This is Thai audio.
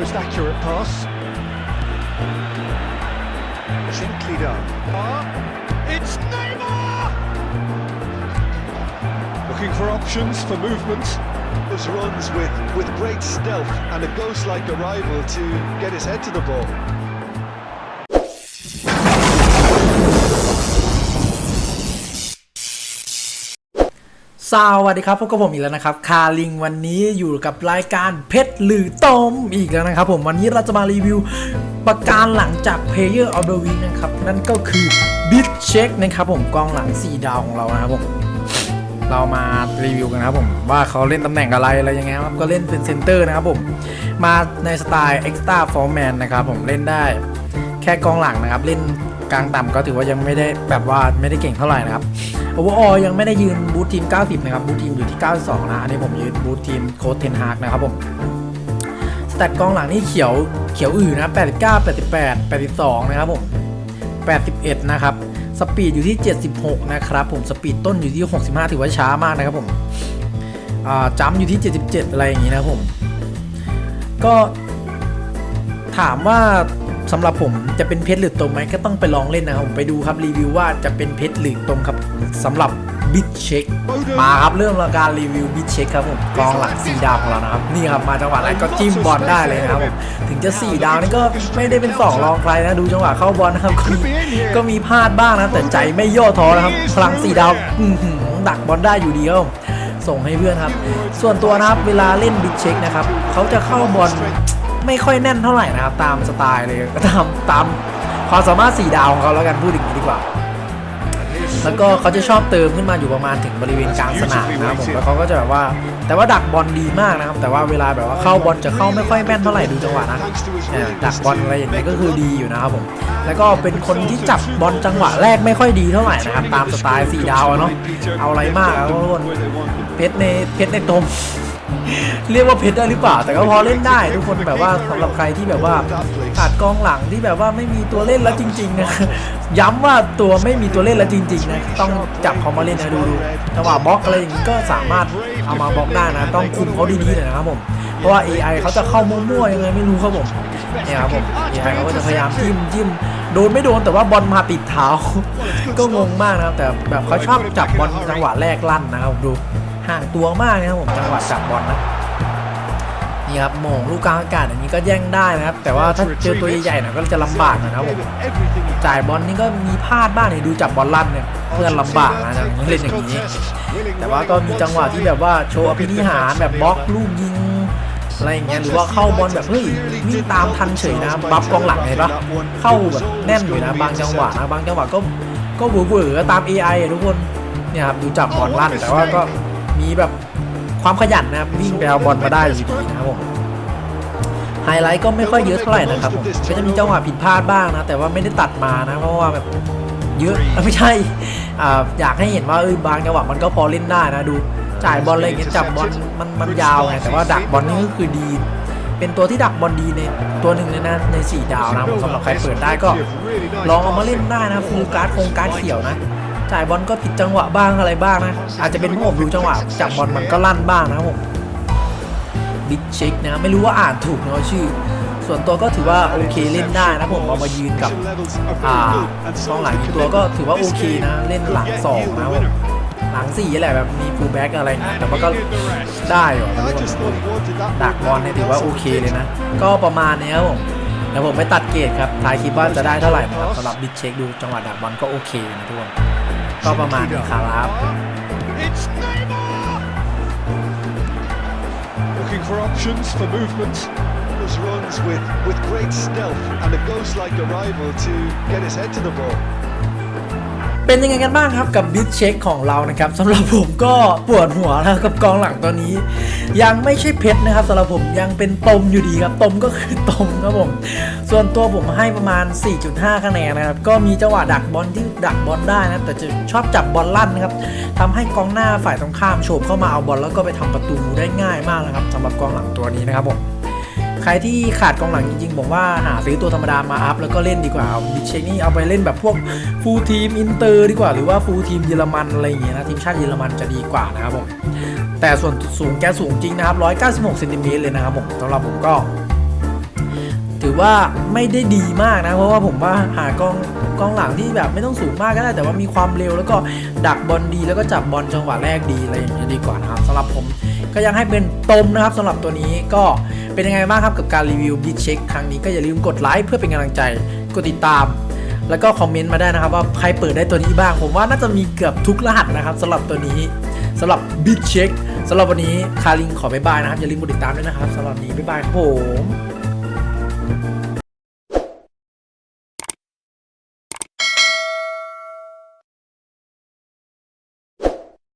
most accurate pass. Gently done. Ah, it's Neymar! Looking for options for movement. Those runs with, with great stealth and a ghost-like arrival to get his head to the ball. สวัสดีครับพบกับผมอีกแล้วนะครับคาลิงวันนี้อยู่กับรายการเพชรหรือตมอีกแล้วนะครับผมวันนี้เราจะมารีวิวประการหลังจาก Player of the Week นะครับ นั่นก็คือ Bit Check นะครับผมกองหลัง 4 ดาวของเรานะครับผมเรามารีวิวกันนะครับผมว่าเขาเล่นตำแหน่งอะไรอะไรยังไงครับก็เล่นเป็นเซนเตอร์นะครับผมมาในสไตล์ Extra f o r m a n นะครับผมเล่นได้แค่กองหลังนะครับ เล่นกลางต่ำก็ถือว่ายังไม่ได้แบบว่าไม่ได้เก่งเท่าไหร่นะครับ โอเวอร์ออยังไม่ได้ยืนบูททีม 90 นะครับ บูททีมอยู่ที่ 92 นะอันนี้ผมยืนบูททีมโค้ชเทนฮากนะครับผม สแตทกองหลังนี่เขียวเขียวอื่นนะ 89 88 82 นะครับผม 81 นะครับ สปีดอยู่ที่ 76 นะครับผม สปีดต้นอยู่ที่ 65 ถือว่าช้ามากนะครับผมจัมอยู่ที่ 77 อะไรอย่างนี้นะครับผม ก็ถามว่า สำหรับผมจะเป็นเพชรหรือตมไหมก็ต้องไปลองเล่นนะครับผมไปดูครับรีวิวว่าจะเป็นเพชรหรือตมครับสำหรับบิทเช็คมาครับเริ่มรายการรีวิวบิทเช็คครับผมกองหลัง4ดาวของเรานะครับนี่ครับมาจังหวะแรกก็จิ้มบอลได้เลยนะครับผมถึงจะ4ดาวนี่ก็ไม่ได้เป็น2รองใครนะดูจังหวะเข้าบอลนะครับก็มีก็มีพลาดบ้างนะแต่ใจไม่ย่อท้อนะครับพลัง4ดาวอื้อหือดักบอลได้อยู่ดีครับผมส่งให้เพื่อนครับ ส่วนตัวนะครับเวลาเล่นบิทเช็คนะครับเขาจะเข้าบอล ไม่ค่อยแน่นเท่าไหร่นะครับ ตามสไตล์เลยก็ตามตามความสามารถ4ดาวของเขาแล้วกันพูดอย่างนี้ดีกว่า แล้วก็เขาจะชอบเติมขึ้นมาอยู่ประมาณถึงบริเวณกลางสนามนะครับผมแล้วเขาก็จะแบบว่า แต่ว่าดักบอลดีมากนะครับ แต่ว่าเวลาแบบว่าเข้าบอลจะเข้าไม่ค่อยแม่นเท่าไหร่ดูจังหวะนะดักบอลอะไรอย่างเงี้ก็คือดีอยู่นะครับผมแล้วก็เป็นคนที่จับบอลจังหวะแรกไม่ค่อยดีเท่าไหร่นะครับตามสไตล์4ดาวเนาะเอาอะไรมากครับทุกคนเพชรในเพชรในตม เรียกว่าเพชรได้หรือเปล่า แต่ก็พอเล่นได้ทุกคนแบบว่าสำหรับใครที่แบบว่าขาดกองหลังที่แบบว่าไม่มีตัวเล่นแล้วจริงๆนะย้ำว่าตัวไม่มีตัวเล่นแล้วจริงๆนะต้องจับเขามาเล่นนะดูดูจังหวะบล็อกอะไรอย่างนี้ก็สามารถเอามาบล็อกได้นะ ต้องคุมเขาดีๆหน่อยนะครับผมเพราะว่า AI เขาจะเข้ามั่วๆยังไงไม่รู้ครับผมเนี่ยครับผม AI เขาก็จะพยายามจิ้มจิ้มโดนไม่โดนแต่ว่าบอลมาติดเท้า ก็งงมากนะครับแต่แบบเขาชอบจับบอลจังหวะแรกลั่นนะครับดู ห่างตัวมากนะครับผมจังหวะจับบอลนะนี่ครับโมงลูกกลางอากาศอย่างนี้ก็แย่งได้นะครับ แต่ว่าถ้าเจอตัวใหญ่ๆหน่อยก็จะลำบากนะครับผมจ่ายบอลนี่ก็มีพลาดบ้างเนี่ยดูจับบอลลั่นเนี่ยเพื่อนลำบากนะอย่างนี้เล่นอย่างนี้ แต่ว่าก็มีจังหวะที่แบบว่าโชว์อภินิหารแบบบล็อกลูกยิงอะไรอย่างเงี้ยหรือว่าเข้าบอลแบบเฮ้ยวิ่งตามทันเฉยนะบัฟกองหลังเห็นปะเข้าแบบแน่นอยู่นะบางจังหวะนะบางจังหวะก็ก็เวอร์ๆตาม AI อทุกคนเนี่ยครับดูจับบอลลั่นแต่ว่าก็ มีแบบความขยันนะครับวิ่งไปเอาบอลมาได้อยู่ดีนะครับผมไฮไลท์ก็ไม่ค่อยเยอะเท่าไหร่นะครับผมก็จะมีจังหวะผิดพลาดบ้างนะ แต่ว่าไม่ได้ตัดมานะเพราะว่าแบบเยอะไม่ใช่ออยากให้เห็นว่าเออบางจังหวะมันก็พอเล่นได้นะดูจ่ายบอลอะไรอย่างเงี้ยจับบอลมันมันยาวไงแต่ว่าดักบอลนี่ก็คือดี เป็นตัวที่ดักบอลดีในตัวหนึ่งเลยนะในสี่ดาวนะสำหรับใครเปิดได้ก็ ลองเอามาเล่นได้นะฟูลการ์ดโครงการ์ดเขียวนะ จ่ายบอลก็ผิดจังหวะบ้างอะไรบ้างนะ อาจจะเป็นเพราะผมดูจังหวะจับบอลมันก็ลั่นบ้างนะครับผมบิ๊กเช็คนะไม่รู้ว่าอ่านถูกเนาะชื่อ ส่วนตัวก็ถือว่าโอเคเล่นได้นะผมเอามายืนกับอ่ากองหลังอีกตัวก็ถือว่าโอเคนะ เล่นหลังสองนะหลังสี่แหละแบบมีฟูลแบ็กอะไรนะแต่ว่าก็ได้อยู่ I just thought he wanted that ดักบอลเนี่ยถือว่าโอเคเลยนะ ก็ประมาณนี้ครับผม ดี๋ยวผมไปตัดเกรดครับทายคลิปว่าจะได้เท่าไหร่นะครับสำหรับบิดเช็คดูจังหวะดักบอลก็โอเคนะทุกคนก็ประมาณนี้ครับ It's Neymar! Looking for options for movement. those runs with, with great stealth and a ghost-like arrival to get his head to the ball. เป็นยังไงกันบ้างครับกับบิดเช็คของเรานะครับสำหรับผมก็ปวดหัวแล้วกับกองหลังตัวนี้ ยังไม่ใช่เพชรนะครับสำหรับผมยังเป็นตมอยู่ดีครับตมก็คือตมครับผม ส่วนตัวผมให้ประมาณ 4.5คะแนนนะครับก็มีจังหวะดักบอลที่ดักบอลได้นะแต่จะชอบจับบอลลั่นนะครับทำให้กองหน้าฝ่ายตรงข้ามโฉบเข้ามาเอาบอลแล้วก็ไปทำประตูได้ง่ายมากนะครับสำหรับกองหลังตัวนี้นะครับผม ใครที่ขาดกองหลังจริงๆผมว่าหาซื้อตัวธรรมดามาอัพแล้วก็เล่นดีกว่าเอาบิชเชนี่เอาไปเล่นแบบพวกฟูลทีมอินเตอร์ดีกว่าหรือว่าฟูลทีมเยอรมันอะไรอย่างเงี้ยนะทีมชาติเยอรมันจะดีกว่านะครับผมแต่ส่วนสูงแกสูงจริงนะครับ196เซนติเมตรเลยนะครับผมสำหรับผมก็ ถือว่าไม่ได้ดีมากนะ เพราะว่าผมว่าหากองกองหลังที่แบบไม่ต้องสูงมากก็ได้แต่ว่ามีความเร็วแล้วก็ดักบอลดีแล้วก็จับบอลจังหวะแรกดีอะไรอย่างเงี้ยดีกว่านะครับสำหรับผมก็ยังให้เป็นตมนะครับสำหรับตัวนี้ก็เป็นยังไงบ้างครับกับการรีวิวบิ t เช็คครั้งนี้ก็อย่าลืมกดไลค์เพื่อเป็นกำลังใจกดติดตาม แล้วก็คอมเมนต์มาได้นะครับว่าใครเปิดได้ตัวนี้บ้าง ผมว่าน่าจะมีเกือบทุกรหัสนะครับสำหรับตัวนี้สำหรับบิ t เช็คสำหรับวันนี้คาริงขอบ๊ายบายนะครับอย่าลืมกดติดตามด้วยนะครับสำหรับนนี้บ๊ายบายครับผม thank you